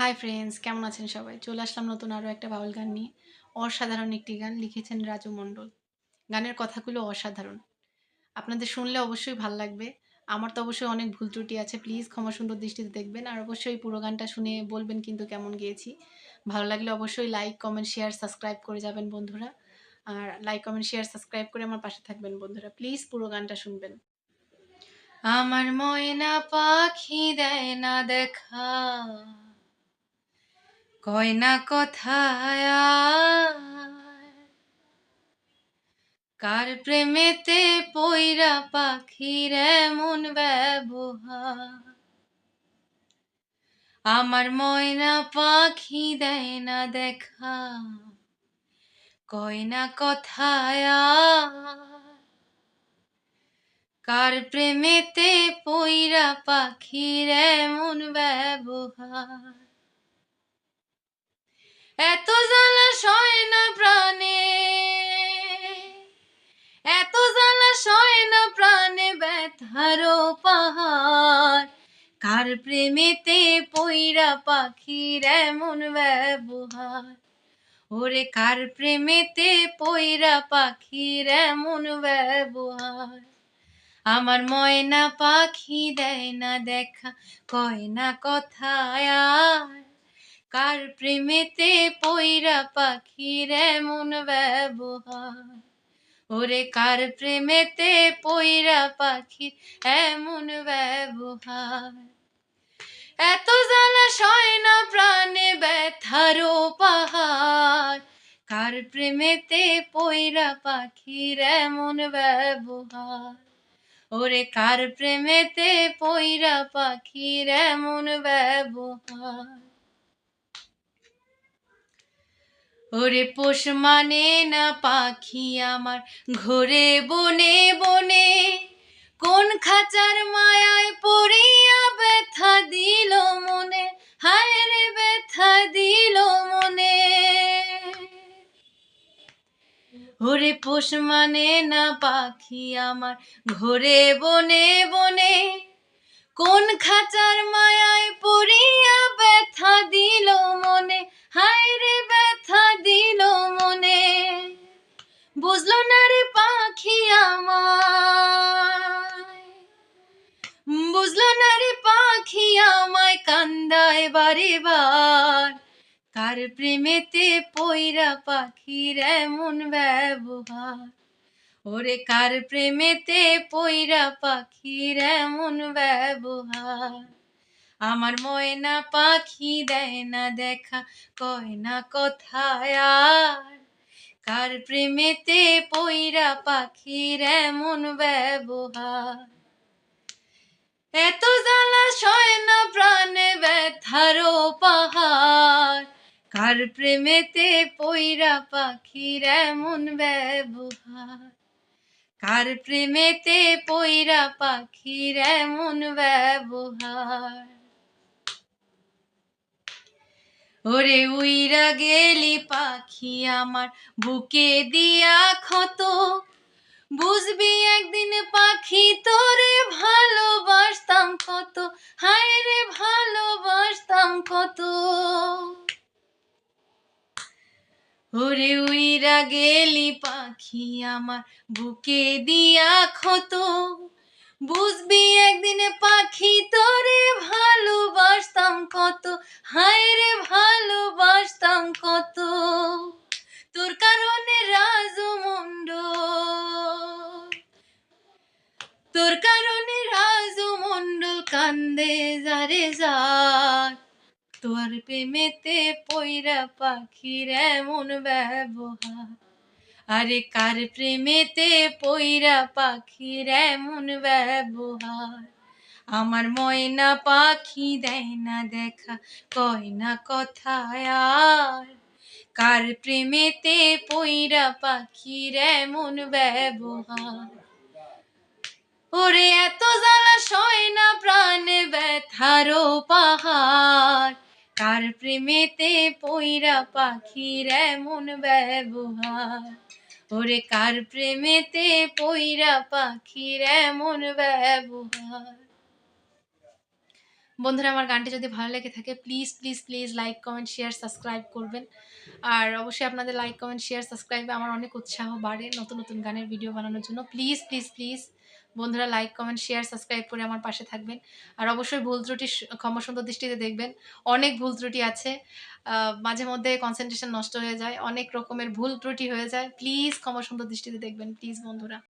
Hi friends কেমন আছেন সবাই? চলে আসলাম নতুন আরও একটা বাউল গান নিয়ে। অসাধারণ একটি গান লিখেছেন রাজু মণ্ডল। গানের কথাগুলো অসাধারণ। আপনাদের শুনলে অবশ্যই ভালো লাগবে। আমার তো অবশ্যই অনেক ভুল ত্রুটি আছে প্লিজ ক্ষমা সুন্দর দৃষ্টিতে দেখবেন। আর অবশ্যই পুরো গানটা শুনে বলবেন কিন্তু কেমন গিয়েছি। ভালো লাগলে অবশ্যই লাইক কমেন্ট শেয়ার সাবস্ক্রাইব করে যাবেন বন্ধুরা। আর লাইক কমেন্ট শেয়ার সাবস্ক্রাইব করে আমার পাশে থাকবেন বন্ধুরা। প্লিজ পুরো গানটা শুনবেন। আমার ময়না পাখি দেয় না দেখা। কয় না কার প্রেমেতে পইরা পাখির এমন ব্যবহার? আমার ময়না পাখি দেয় না দেখা। কয় না কার প্রেমেতে পইরা পাখির এমন ব্যবহার? পাহাড়। কার প্রেমেতে পইরা পাখির এমন ব্যবহার? ওরে, কার প্রেমেতে পইরা পাখির এমন ব্যবহার? আমার ময়না পাখি দেয় না দেখা, কয় না কথায় আর। কার প্রেমেতে পইরা পাখির এমন ব্যবহার? ওরে কার প্রেমেতে পইরা পাখির এমন ব্যবহার? এত জ্বালা সয় না প্রাণে ব্যথারও পাহাড় কার প্রেমেতে পইরা পাখির এমন ব্যবহার? ওরে কার প্রেমেতে পইরা পাখির এমন ব্যবহার? ওরে পোষ মানে না পাখি আমার? ঘোরে বনে বনে কোন খাঁচার মায়ায় পড়িয়া ব্যথা দিল মনে? হায় রে ব্যথা দিল মনে। ওরে পোষ মানে না পাখি আমার? ঘোরে বনে বনে কোন খাঁচার মায়ায় পড়িয়া ব্যথা দিল মনে? বুঝলো না রে পাখি আমায় কান্দায় বারে বার। কার প্রেমেতে পইরা পাখির এমন ব্যবহার? ওরে, কার প্রেমেতে পইরা পাখির এমন ব্যবহার? আমার ময়না পাখি দেয় না দেখা, কয় না কথায় আর। কার প্রেমেতে পইরা পাখির এমন ব্যবহার? এত জ্বালা সয় না প্রাণে ব্যথারও পাহাড় কার প্রেমেতে পইরা পাখির এমন ব্যবহার? কার প্রেমেতে পইরা পাখির এমন ব্যবহার? ওরে উইরা গেলি পাখি আমার, বুকে দিয়া ক্ষত। বুঝবি একদিন পাখি তোরে ভালোবাসতাম কত? হায় রে ভালোবাসতাম কত? ওরে উইরা গেলি পাখি আমার বুকে দিয়া ক্ষত। বুঝবি একদিন পাখি তোরে ভালোবাসতাম কত? হায় রে ভালোবাসতাম কত? যারে যার তোর প্রেমেতে পইরা পাখির এমন ব্যবহার। আরে কার প্রেমেতে পইরা পাখির এমন ব্যবহার? আমার ময়না পাখি দেয় না দেখা, কয় না কথায় আর। কার প্রেমেতে পইরা পাখির এমন ব্যবহার? ওরে এত জ্বালা সয় না প্রাণে ব্যথারও পাহাড় কার প্রেমেতে পইরা পাখির এমন ব্যবহার? ওরে কার প্রেমেতে পইরা পাখির এমন ব্যবহার? বন্ধুরা, আমার গানটি যদি ভালো লেগে থাকে please please please like comment share subscribe করবেন। আর অবশ্যই আপনাদের লাইক কমেন্ট শেয়ার সাবস্ক্রাইবে আমার অনেক উৎসাহ বাড়ে নতুন নতুন গানের ভিডিও বানানোর জন্য। প্লিজ প্লিজ প্লিজ বন্ধুরা লাইক কমেন্ট শেয়ার সাবস্ক্রাইব করে আমার পাশে থাকবেন। আর অবশ্যই ভুল ত্রুটি ক্ষমাসুন্দর দৃষ্টিতে দেখবেন। অনেক ভুল ত্রুটি আছে। মাঝে মধ্যে কনসেন্ট্রেশন নষ্ট হয়ে যায়। অনেক রকমের ভুল ত্রুটি হয়ে যায়। প্লিজ ক্ষমাসুন্দর দৃষ্টিতে দেখবেন। প্লিজ বন্ধুরা।